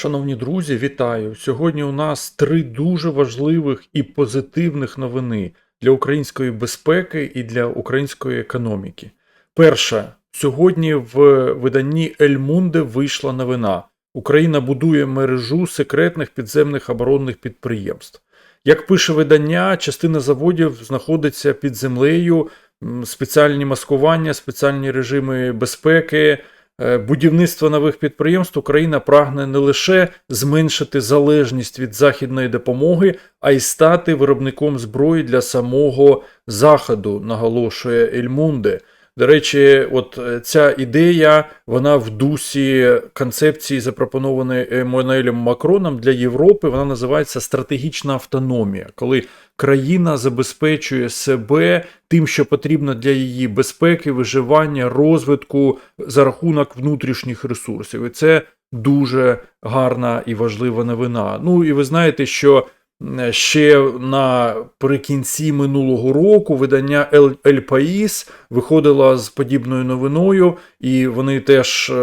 Шановні друзі, вітаю! Сьогодні у нас три дуже важливих і позитивних новини для української безпеки і для української економіки. Перша, сьогодні в виданні Ель Мунде вийшла новина. Україна будує мережу секретних підземних оборонних підприємств. Як пише видання, частина заводів знаходиться під землею, спеціальні маскування, спеціальні режими безпеки, е, будівництво нових підприємств Україна прагне не лише зменшити залежність від західної допомоги, а й стати виробником зброї для самого Заходу, наголошує Ельмунде. До речі, от е, ця ідея, вона в дусі концепції, запропонованої Еммануелем Макроном для Європи, вона називається стратегічна автономія, коли країна забезпечує себе тим, що потрібно для її безпеки, виживання, розвитку за рахунок внутрішніх ресурсів. І це дуже гарна і важлива новина. Ну і ви знаєте, що ще наприкінці минулого року видання El País виходило з подібною новиною, і вони теж, е,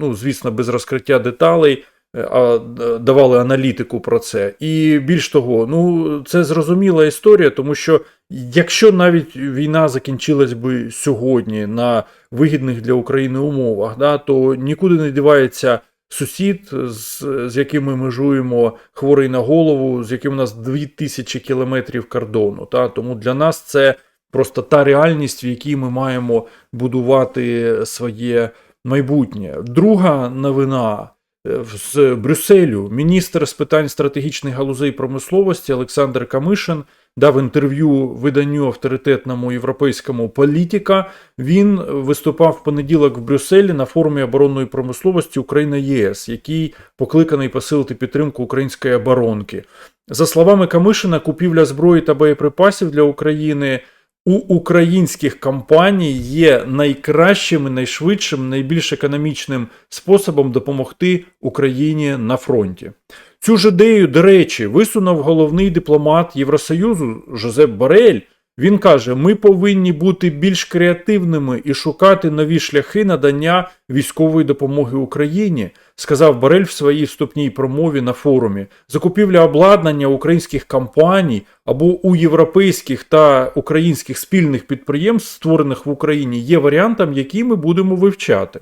ну звісно, без розкриття деталей. е, е, Давали аналітику про це. І більш того, ну це зрозуміла історія, тому що якщо навіть війна закінчилась би сьогодні на вигідних для України умовах, да, то нікуди не дівається сусід, з, з яким ми межуємо хворий на голову, з яким у нас 2000 кілометрів кордону. Та? Тому для нас це просто та реальність, в якій ми маємо будувати своє майбутнє. Друга новина. Е, З Брюсселю міністр з питань стратегічних галузей промисловості Олександр Камишин дав інтерв'ю виданню авторитетному європейському політика. Він виступав в понеділок в Брюсселі на форумі оборонної промисловості Україна ЄС, який покликаний посилити підтримку української оборонки. За словами Камишина, купівля зброї та боєприпасів для України у українських компаній є найкращим, найшвидшим, найбільш економічним способом допомогти Україні на фронті. Цю ж ідею, до речі, висунув головний дипломат Євросоюзу Жозеп Борель. Він каже: ми повинні бути більш креативними і шукати нові шляхи надання військової допомоги Україні, сказав Борель в своїй вступній промові на форумі. Закупівля обладнання українських компаній або у європейських та українських спільних підприємств, створених в Україні, є варіантом, який ми будемо вивчати.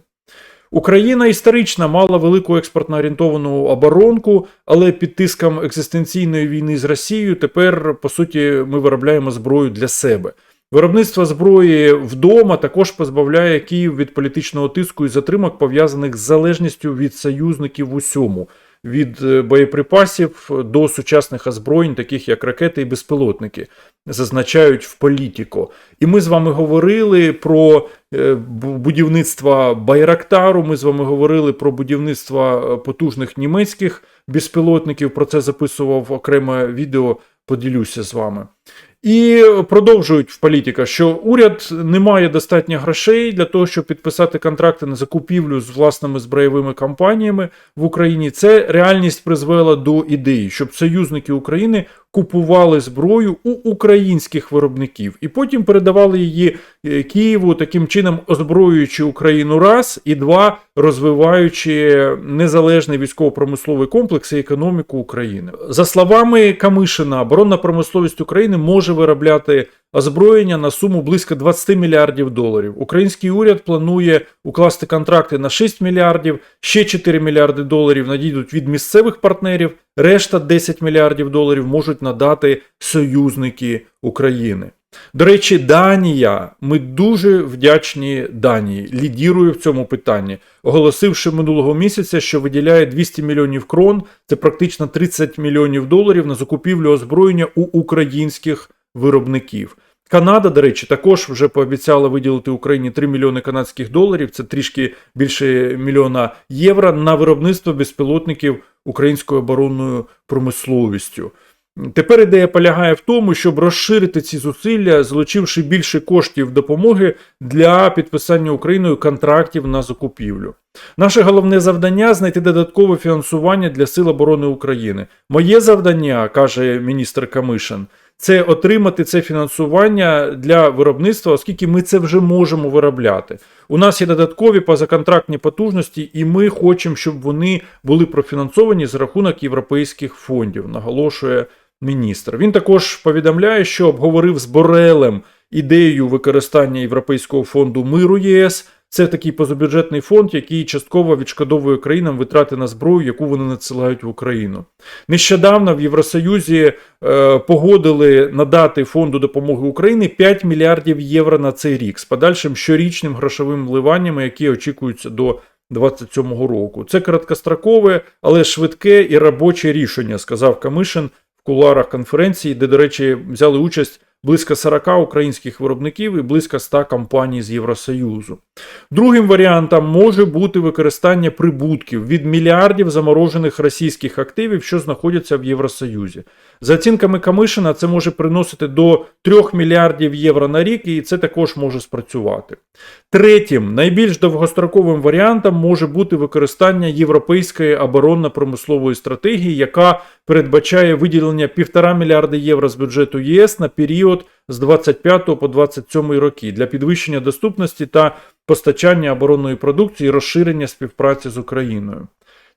Україна історично мала велику експортно орієнтовану оборонку, але під тиском екзистенційної війни з Росією тепер, по суті, ми виробляємо зброю для себе. Виробництво зброї вдома також позбавляє Київ від політичного тиску і затримок, пов'язаних з залежністю від союзників в усьому, від е, боєприпасів до сучасних озброєнь, таких як ракети і безпілотники, зазначають в політико. І ми з вами говорили про е, будівництво Байрактару. Ми з вами говорили про будівництво е, потужних німецьких безпілотників. Про це записував окреме відео. Поділюся з вами. І продовжують в політика, що уряд не має достатньо грошей для того, щоб підписати контракти на закупівлю з власними зброєвими компаніями в Україні. Це реальність призвела до ідеї, щоб союзники України купували зброю у українських виробників і потім передавали її е, Києву, таким чином озброюючи Україну раз і два, розвиваючи незалежний військово-промисловий комплекс і економіку України. За словами Камишина, оборонна промисловість України може виробляти озброєння на суму близько 20 мільярдів доларів. Український уряд планує укласти контракти на 6 мільярдів, ще 4 мільярди доларів надійдуть від місцевих партнерів, решта 10 мільярдів доларів можуть надати союзники України. До речі, Данія, ми дуже вдячні Данії, лідірує в цьому питанні, оголосивши минулого місяця, що виділяє 200 мільйонів крон, це практично 30 мільйонів доларів на закупівлю озброєння у українських виробників. Канада, до речі, також вже пообіцяла виділити Україні 3 мільйони канадських доларів, це трішки більше мільйона євро на виробництво безпілотників українською оборонною промисловістю. Тепер ідея полягає в тому, щоб розширити ці зусилля, залучивши більше коштів допомоги для підписання Україною контрактів на закупівлю. Наше головне завдання знайти додаткове фінансування для Сил оборони України. Моє завдання, каже міністр Камишин, це отримати це фінансування для виробництва, оскільки ми це вже можемо виробляти. У нас є додаткові позаконтрактні потужності, і ми хочемо, щоб вони були профінансовані за рахунок європейських фондів, наголошує міністр. Він також повідомляє, що обговорив з Борелем ідею використання Європейського фонду миру ЄС. Це такий позабюджетний фонд, який частково відшкодовує країнам витрати на зброю, яку вони надсилають в Україну. Нещодавно в Євросоюзі е, погодили надати фонду допомоги Україні 5 мільярдів євро на цей рік з подальшим щорічним грошовим вливаннями, які очікуються до 2027 року. Це короткострокове, але швидке і робоче рішення, сказав Камишин в кулуарах конференції, де, до речі, взяли участь близько 40 українських виробників і близько 100 компаній з Євросоюзу. Другим варіантом може бути використання прибутків від мільярдів заморожених російських активів, що знаходяться в Євросоюзі. За оцінками Камишина, це може приносити до 3 мільярдів євро на рік, і це також може спрацювати. Третім, найбільш довгостроковим варіантом може бути використання європейської оборонно-промислової стратегії, яка передбачає виділення 1,5 мільярда євро з бюджету ЄС на період з 25 по 27 роки для підвищення доступності та постачання оборонної продукції і розширення співпраці з Україною.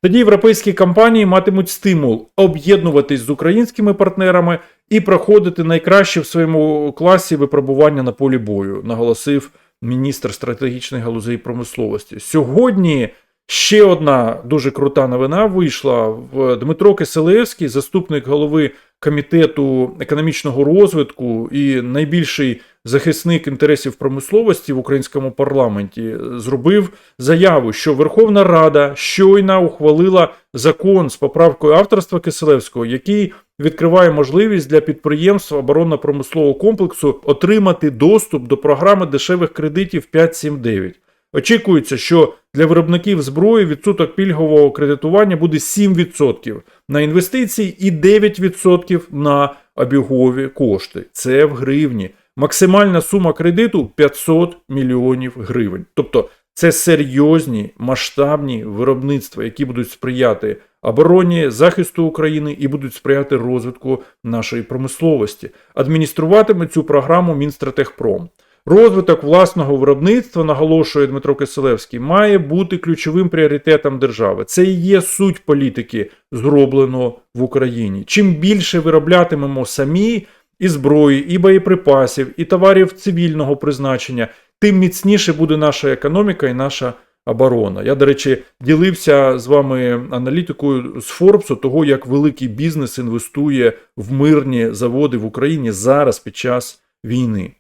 Тоді європейські компанії матимуть стимул об'єднуватись з українськими партнерами і проходити найкраще в своєму класі випробування на полі бою, наголосив міністр стратегічних галузей промисловості. Сьогодні ще одна дуже крута новина вийшла в Дмитро Киселевський, заступник голови комітету економічного розвитку і найбільший захисник інтересів промисловості в українському парламенті, зробив заяву, що Верховна Рада щойно ухвалила закон з поправкою авторства Киселевського, який відкриває можливість для підприємств оборонно-промислового комплексу отримати доступ до програми дешевих кредитів 579. Очікується, що для виробників зброї відсоток пільгового кредитування буде 7% на інвестиції і 9% на обігові кошти. Це в гривні. Максимальна сума кредиту 500 мільйонів гривень. Тобто це серйозні масштабні виробництва, які будуть сприяти обороні, захисту України і будуть сприяти розвитку нашої промисловості. Адмініструватиме цю програму Мінстратегпром. Розвиток власного виробництва, наголошує Дмитро Киселевський, має бути ключовим пріоритетом держави. Це і є суть політики, зроблено в Україні. Чим більше вироблятимемо самі і зброї, і боєприпасів, і товарів цивільного призначення, тим міцніше буде наша економіка і наша оборона. Я, до речі, ділився з вами аналітикою з Форбсу, того, як великий бізнес інвестує в мирні заводи в Україні зараз під час війни.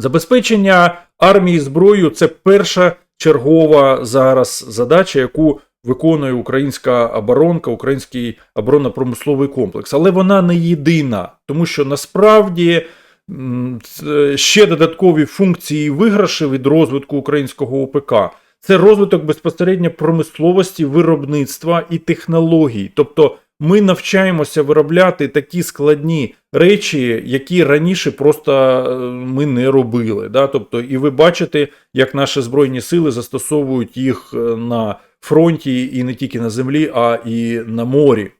Забезпечення армії зброєю це перша чергова зараз задача, яку виконує українська оборонка, український оборонно-промисловий комплекс. Але вона не єдина, тому що насправді ще додаткові функції виграші від розвитку українського ОПК. Це розвиток безпосередньо промисловості, виробництва і технологій. Тобто ми навчаємося виробляти такі складні речі, які раніше просто е, ми не робили. Да? Тобто, і ви бачите, як наші збройні сили застосовують їх е, на фронті і не тільки на землі, а і на морі.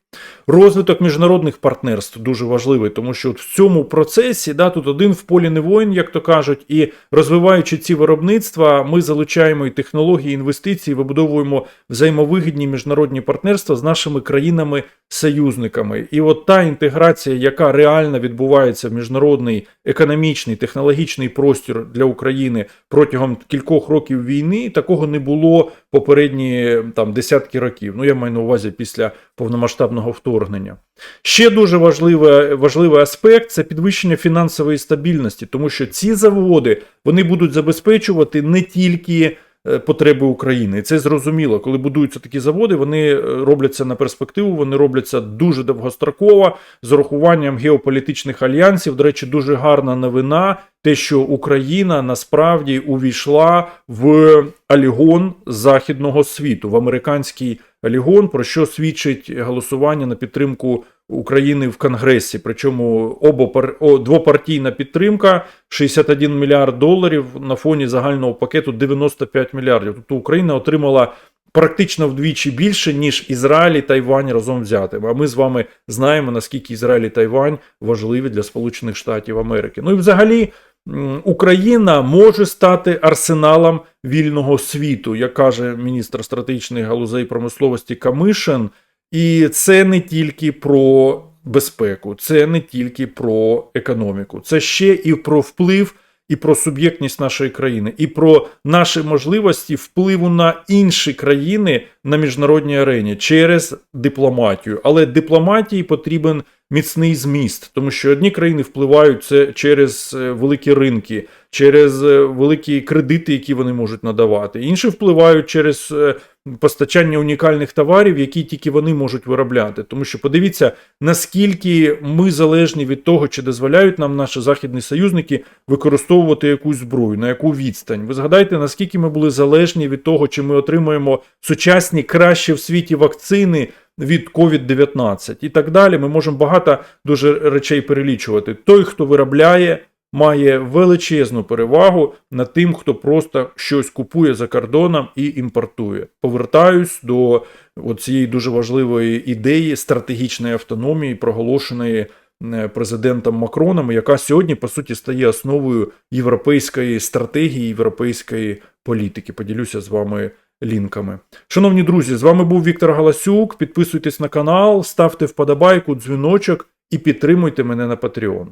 Розвиток міжнародних партнерств дуже важливий, тому що от в цьому процесі да, тут один в полі не воїн, як то кажуть, і розвиваючи ці виробництва, ми залучаємо і технології, і інвестиції, вибудовуємо взаємовигідні міжнародні партнерства з нашими країнами-союзниками. І от та інтеграція, яка реально відбувається в міжнародний економічний технологічний простір для України протягом кількох років війни, такого не було попередні там десятки років. Ну я маю на увазі після повномасштабного вторгнення. Ще дуже важливий, важливий аспект це підвищення фінансової стабільності, тому що ці заводи вони будуть забезпечувати не тільки е, потреби України. І це зрозуміло. Коли будуються такі заводи, вони е, робляться на перспективу, вони робляться дуже довгостроково з урахуванням геополітичних альянсів. До речі, дуже гарна новина. Те, що Україна насправді увійшла в алігон західного світу, в американський алігон, про що свідчить голосування на підтримку України в Конгресі. Причому обопар... о, двопартійна підтримка 61 мільярд доларів на фоні загального пакету 95 мільярдів. Тобто Україна отримала практично вдвічі більше, ніж Ізраїль і Тайвань разом взятими. А ми з вами знаємо, наскільки Ізраїль і Тайвань важливі для Сполучених Штатів Америки. Ну і взагалі. Україна може стати арсеналом вільного світу, як каже міністр стратегічних галузей промисловості Камишин. І це не тільки про безпеку, це не тільки про економіку, це ще і про вплив, і про суб'єктність нашої країни, і про наші можливості впливу на інші країни на міжнародній арені через дипломатію. Але дипломатії потрібен міцний зміст, тому що одні країни впливають це через е, великі ринки, через е, великі кредити, які вони можуть надавати. Інші впливають через е, постачання унікальних товарів, які тільки вони можуть виробляти. Тому що подивіться, наскільки ми залежні від того, чи дозволяють нам наші західні союзники використовувати якусь зброю, на яку відстань. Ви згадайте, наскільки ми були залежні від того, чи ми отримуємо сучасні кращі в світі вакцини. Від COVID-19 і так далі, ми можемо багато дуже речей перелічувати. Той, хто виробляє, має величезну перевагу над тим, хто просто щось купує за кордоном і імпортує. Повертаюсь до цієї дуже важливої ідеї стратегічної автономії, проголошеної е, президентом Макроном, яка сьогодні по суті стає основою європейської стратегії, європейської політики. Поділюся з вами лінками. Шановні друзі, з вами був Віктор Галасюк. Підписуйтесь на канал, ставте вподобайку, дзвіночок і підтримуйте мене на Patreon.